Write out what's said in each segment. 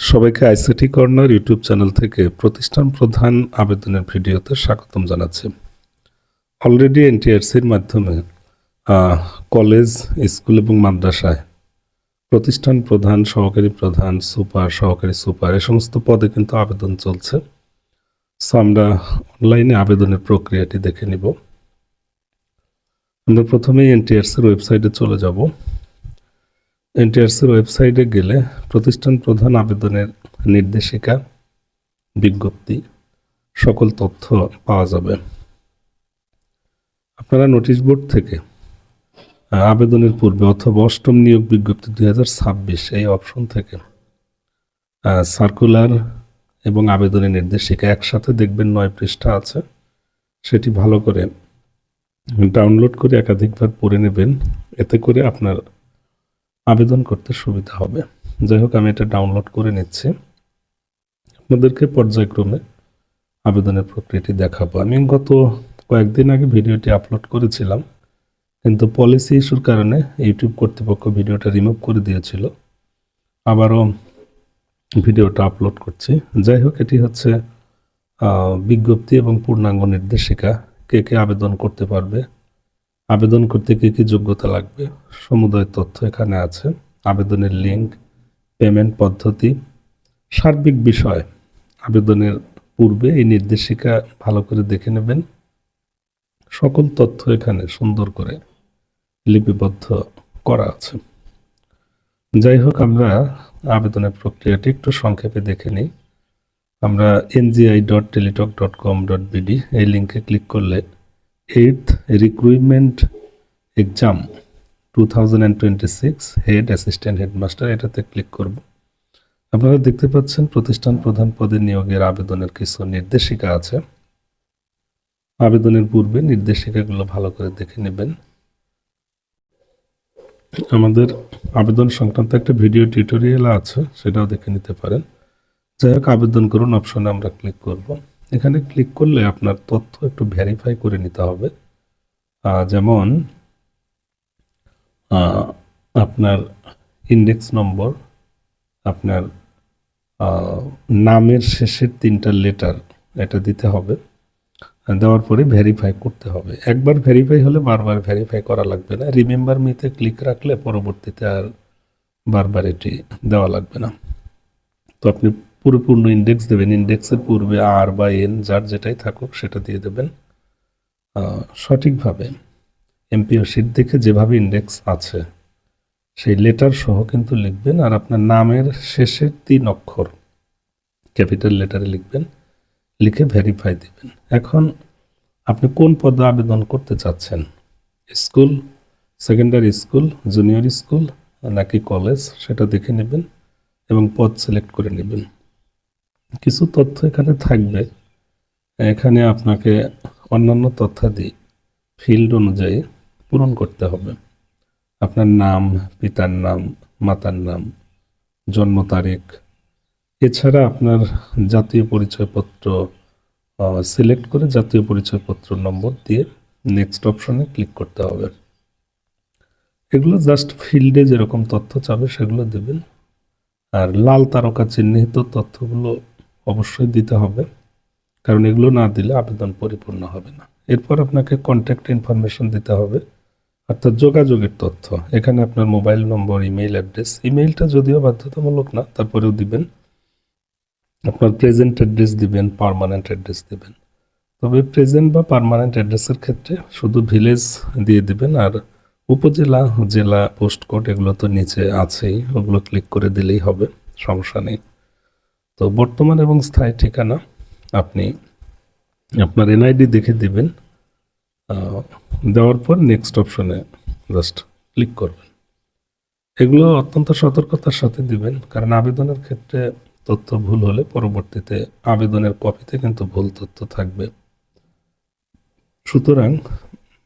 সবাইকে ICT corner YouTube channel থেকে প্রতিষ্ঠান প্রধান আবেদনের ভিডিওতে স্বাগতম জানাচ্ছি। অলরেডি এনটিআরসির মাধ্যমে কলেজ, স্কুল এবং মাদ্রাসায় প্রতিষ্ঠান প্রধান, সহকারী প্রধান, সুপার, সহকারী সুপার, এ সমস্ত পদে কিন্তু আবেদন চলছে। সো আমরা অনলাইনে আবেদনের প্রক্রিয়াটি দেখে নিব। আমরা প্রথমেই এনটিআরসির ওয়েবসাইটে চলে যাব। এনটিআরসির ওয়েবসাইটে গেলে প্রতিষ্ঠান প্রধান আবেদনের নির্দেশিকা, বিজ্ঞপ্তি, সকল তথ্য পাওয়া যাবে। আপনারা নোটিশ বোর্ড থেকে আবেদনের পূর্বে অথবা অষ্টম নিয়োগ বিজ্ঞপ্তি দুই হাজার ছাব্বিশ এই অপশন থেকে সার্কুলার এবং আবেদনের নির্দেশিকা একসাথে দেখবেন নয় পৃষ্ঠা আছে। সেটি ভালো করে ডাউনলোড করে একাধিকবার পড়ে নেবেন। এতে করে আপনার আবেদন করতে সুবিধা হবে। যাই হোক, আমি এটা ডাউনলোড করে নিচ্ছি। আপনাদেরকে পর্যায়ক্রমে আবেদনের প্রক্রিয়াটি দেখাবো। আমি গত কয়েকদিন আগে ভিডিওটি আপলোড করেছিলাম, কিন্তু পলিসি ইস্যুর কারণে ইউটিউব কর্তৃপক্ষ ভিডিওটা রিমুভ করে দিয়েছিল। আবারও ভিডিওটা আপলোড করছি। যাই হোক, এটি হচ্ছে বিজ্ঞপ্তি এবং পূর্ণাঙ্গ নির্দেশিকা। কে কে আবেদন করতে পারবে আবেদন করতে কী কী যোগ্যতা লাগবে? সমুদয় তথ্য এখানে আছে। আবেদনের লিঙ্ক, পেমেন্ট পদ্ধতি, সার্বিক বিষয়। আবেদনের পূর্বে এই নির্দেশিকা ভালো করে দেখে নেবেন। সকল তথ্য এখানে সুন্দর করে লিপিবদ্ধ করা আছে। যাই হোক, আমরা আবেদনের প্রক্রিয়াটি একটু সংক্ষেপে দেখে নিই। আমরা NGI dot Teletalk dot com dot BD এই লিঙ্কে ক্লিক করলে eighth recruitment exam two thousand and twenty six head assistant headmaster এটাতে ক্লিক করব। আপনারা দেখতে পাচ্ছেন প্রতিষ্ঠান প্রধান পদে নিয়োগের আবেদনের কিছু নির্দেশিকা আছে। আবেদনের পূর্বে নির্দেশিকাগুলো ভালো করে দেখে নেবেন। আমাদের আবেদন সংক্রান্ত একটা ভিডিও টিউটোরিয়াল আছে, সেটাও দেখে নিতে পারেন। যাই হোক, আবেদন করুন, অপশনে আমরা ক্লিক করব। এখানে ক্লিক করলে আপনার তথ্য একটু ভেরিফাই করে নিতে হবে। যেমন আপনার ইন্ডেক্স নম্বর আপনার নামের শেষের তিনটা লেটার এটা দিতে হবে। দেওয়ার পরে ভেরিফাই করতে হবে। একবার ভেরিফাই হলে বারবার ভেরিফাই করা লাগবে না। রিমেম্বার মিতে ক্লিক রাখলে পরবর্তীতে আর বারবার এটি দেওয়া লাগবে না। তো আপনি পুরোপূর্ণ ইন্ডেক্স দেবেন। ইন্ডেক্সের পূর্বে আর বা এন যার যেটাই থাকুক, সেটা দিয়ে দেবেন। সঠিকভাবে এমপিও শিট দেখে যেভাবে ইন্ডেক্স আছে, সেই লেটার সহ কিন্তু লিখবেন। আর আপনার নামের শেষের তিন অক্ষর ক্যাপিটাল লেটারে লিখবেন। লিখে ভেরিফাই দিবেন। এখন আপনি কোন পদে আবেদন করতে চাচ্ছেন? School secondary school junior school নাকি কলেজ সেটা দেখে নেবেন এবং পদ সিলেক্ট করে নেবেন। কিছু তথ্য এখানে থাকবে। এখানে আপনাকে অন্যান্য তথ্যাদি ফিল্ড অনুযায়ী পূরণ করতে হবে। আপনার নাম, পিতার নাম, মাতার নাম, জন্ম তারিখ। এছাড়া আপনার জাতীয় পরিচয়পত্র সিলেক্ট করে জাতীয় পরিচয়পত্র নম্বর দিয়ে নেক্সট অপশনে ক্লিক করতে হবে। এগুলো জাস্ট ফিল্ডে যেরকম তথ্য চাবে সেগুলো দেবেন। আর লাল তারকা চিহ্নিত তথ্যগুলো অবশ্যই দিতে হবে। কারণ এগুলো না দিলে আবেদন পরিপূর্ণ হবে না। এরপর আপনাকে কন্ট্যাক্ট ইনফরমেশন দিতে হবে। অর্থাৎ যোগাযোগের তথ্য। এখানে আপনার মোবাইল নম্বর ইমেইল অ্যাড্রেস ইমেইলটা যদিও বাধ্যতামূলক না, তারপরেও দিবেন। আপনার প্রেজেন্ট অ্যাড্রেস দিবেন পারমানেন্ট অ্যাড্রেস দিবেন। তবে প্রেজেন্ট বা পার্মানেন্ট অ্যাড্রেসের ক্ষেত্রে শুধু ভিলেজ দিয়ে দিবেন আর উপজেলা, জেলা পোস্ট কোড এগুলো তো নিচে আছেই, ওগুলো ক্লিক করে দিলেই হবে, সমস্যা নেই। তো বর্তমান এবং স্থায়ী ঠিকানা আপনি আপনার এনআইডি দেখে দিবেন দেওয়ার পর নেক্সট অপশনে জাস্ট ক্লিক করবেন। এগুলো অত্যন্ত সতর্কতার সাথে দিবেন, কারণ আবেদনের ক্ষেত্রে তথ্য ভুল হলে পরবর্তীতে আবেদনের কপিতে কিন্তু ভুল তথ্য থাকবে। সুতরাং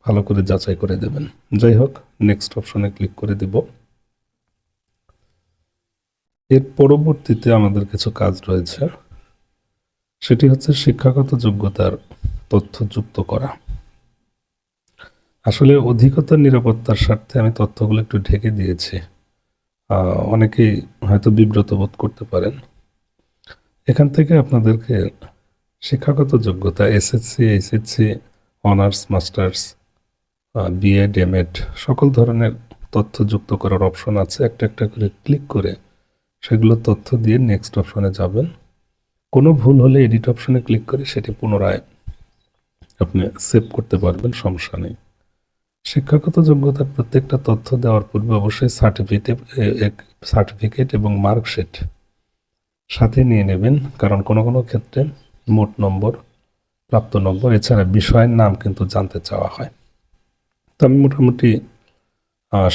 ভালো করে যাচাই করে দেবেন। যাই হোক নেক্সট অপশনে ক্লিক করে দিব। এর পরবর্তীতে আমাদের কিছু কাজ রয়েছে। সেটি হচ্ছে শিক্ষাগত যোগ্যতার তথ্য যুক্ত করা। আসলে অধিকতর নিরাপত্তার স্বার্থে আমি তথ্যগুলো একটু ঢেকে দিয়েছি। অনেকেই হয়তো বিব্রত বোধ করতে পারেন। এখান থেকে আপনাদেরকে শিক্ষাগত যোগ্যতা, SSC, HSC, honours, masters BEd MEd সকল ধরনের তথ্য যুক্ত করার অপশন আছে। একটা একটা করে ক্লিক করে সেগুলো তথ্য দিয়ে নেক্সট অপশনে যাবেন। কোনো ভুল হলে এডিট অপশনে ক্লিক করে সেটি পুনরায় আপনি সেভ করতে পারবেন, সমস্যা নেই। শিক্ষাগত যোগ্যতার প্রত্যেকটা তথ্য দেওয়ার পূর্বে অবশ্যই সার্টিফিকেট সার্টিফিকেট এবং মার্কশিট সাথে নিয়ে নেবেন, কারণ কোনো কোনো ক্ষেত্রে মোট নম্বর, প্রাপ্ত নম্বর, এছাড়া বিষয়ের নাম কিন্তু জানতে চাওয়া হয়। তো আমি মোটামুটি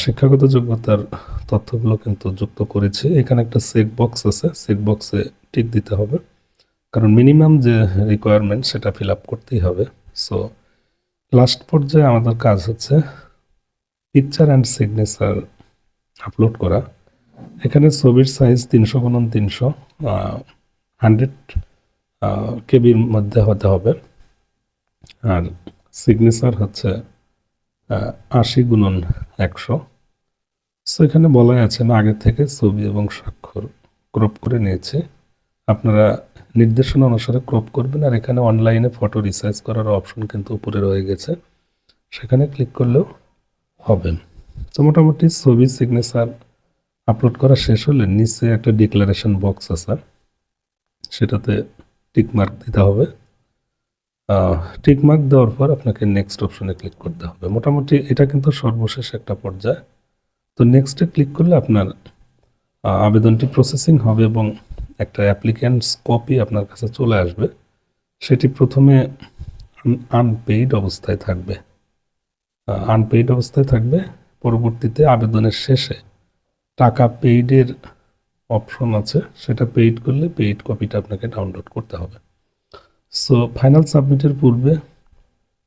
শিক্ষাগত যোগ্যতার তথ্যগুলো কিন্তু যুক্ত করেছি। এখানে একটা চেক বক্স আছে। চেক বক্সে টিক দিতে হবে। কারণ মিনিমাম যে রিকোয়ারমেন্ট সেটা ফিল আপ করতেই হবে। সো লাস্ট পর্যায়ে আমাদের কাজ হচ্ছে পিকচার অ্যান্ড সিগনেচার আপলোড করা। এখানে ছবির সাইজ তিনশো গুণন তিনশো হান্ড্রেড কেবির মধ্যে হতে হবে। আর সিগনেচার হচ্ছে আশি গুণন একশো। সো এখানে বলাই আছে আমি আগে থেকে ছবি এবং স্বাক্ষর ক্রপ করে নিয়েছি। আপনারা নির্দেশনা অনুসারে ক্রপ করবেন আর এখানে অনলাইনে ফটো রিসাইজ করার অপশন কিন্তু উপরে রয়ে গেছে। সেখানে ক্লিক করলেও হবে। তো মোটামুটি ছবি সিগনেচার আপলোড করা শেষ হলে নিচে একটা ডিক্লারেশন বক্স আছে। সেটাতে টিক মার্ক দিতে হবে। টিক মার্ক দেওয়ার পর আপনাকে নেক্সট অপশনে ক্লিক করতে হবে। মোটামুটি এটা কিন্তু সর্বশেষ একটা পর্যায়। তো নেক্সটে ক্লিক করলে আপনার আবেদনটি প্রসেসিং হবে এবং একটা অ্যাপ্লিক্যান্টস কপি আপনার কাছে চলে আসবে। সেটি প্রথমে আনপেইড অবস্থায় থাকবে। আনপেইড অবস্থায় থাকবে। পরবর্তীতে আবেদনের শেষে টাকা পেইডের অপশন আছে। সেটা পেইড করলে পেইড কপিটা আপনাকে ডাউনলোড করতে হবে। সো ফাইনাল সাবমিটের পূর্বে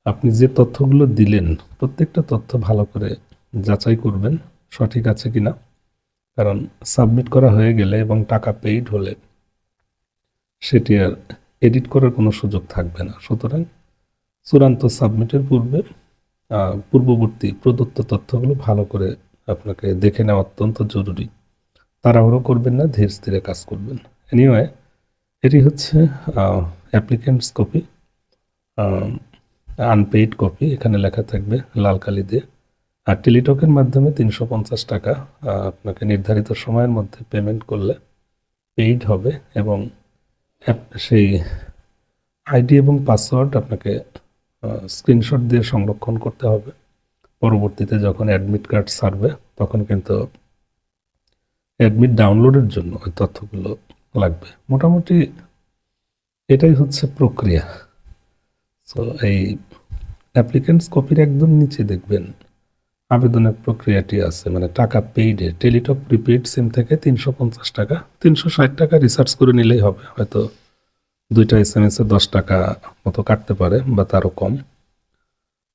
আপনি যে তথ্যগুলো দিলেন, প্রত্যেকটা তথ্য ভালো করে যাচাই করবেন, সঠিক আছে কিনা। কারণ সাবমিট করা হয়ে গেলে এবং টাকা পেইড হলে সেটি আর এডিট করার কোনো সুযোগ থাকবে না। সুতরাং চূড়ান্ত সাবমিটের পূর্বে পূর্ববর্তী প্রদত্ত তথ্যগুলো ভালো করে আপনাকে দেখে নেওয়া অত্যন্ত জরুরি। তাড়াহুড়ো করবেন না, ধীরে স্থিরে কাজ করবেন। এনিওয়ে এটি হচ্ছে অ্যাপ্লিকেন্টস কপি আনপেইড কপি এখানে লেখা থাকবে লাল কালি দিয়ে। আর টেলিটকের মাধ্যমে তিনশো পঞ্চাশ টাকা আপনাকে নির্ধারিত সময়ের মধ্যে পেমেন্ট করলে পেইড হবে এবং সেই আইডি এবং পাসওয়ার্ড আপনাকে স্ক্রিনশট দিয়ে সংরক্ষণ করতে হবে। পরবর্তীতে যখন অ্যাডমিট কার্ড ছাড়বে, তখন কিন্তু অ্যাডমিট ডাউনলোডের জন্য ওই তথ্যগুলো লাগবে। মোটামুটি এটাই হচ্ছে প্রক্রিয়া। সো এই অ্যাপ্লিকেন্টস কপির একদম নিচে দেখবেন আবেদনের প্রক্রিয়াটি আছে মানে টাকা পেইডে টেলিটক প্রিপেইড সিম থেকে তিনশো পঞ্চাশ টাকা, তিনশো ষাট টাকা রিসার্চ করে নিলেই হবে। হয়তো দুইটা এস এম এস এ দশ টাকা মতো কাটতে পারে বা তারও কম।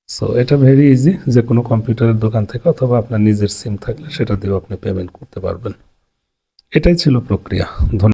সো এটা ভেরি ইজি যে কোনো কম্পিউটারের দোকান থেকে অথবা আপনার নিজের সিম থাকলে সেটা দিয়েও আপনি পেমেন্ট করতে পারবেন। এটাই ছিল প্রক্রিয়া। ধন্যবাদ।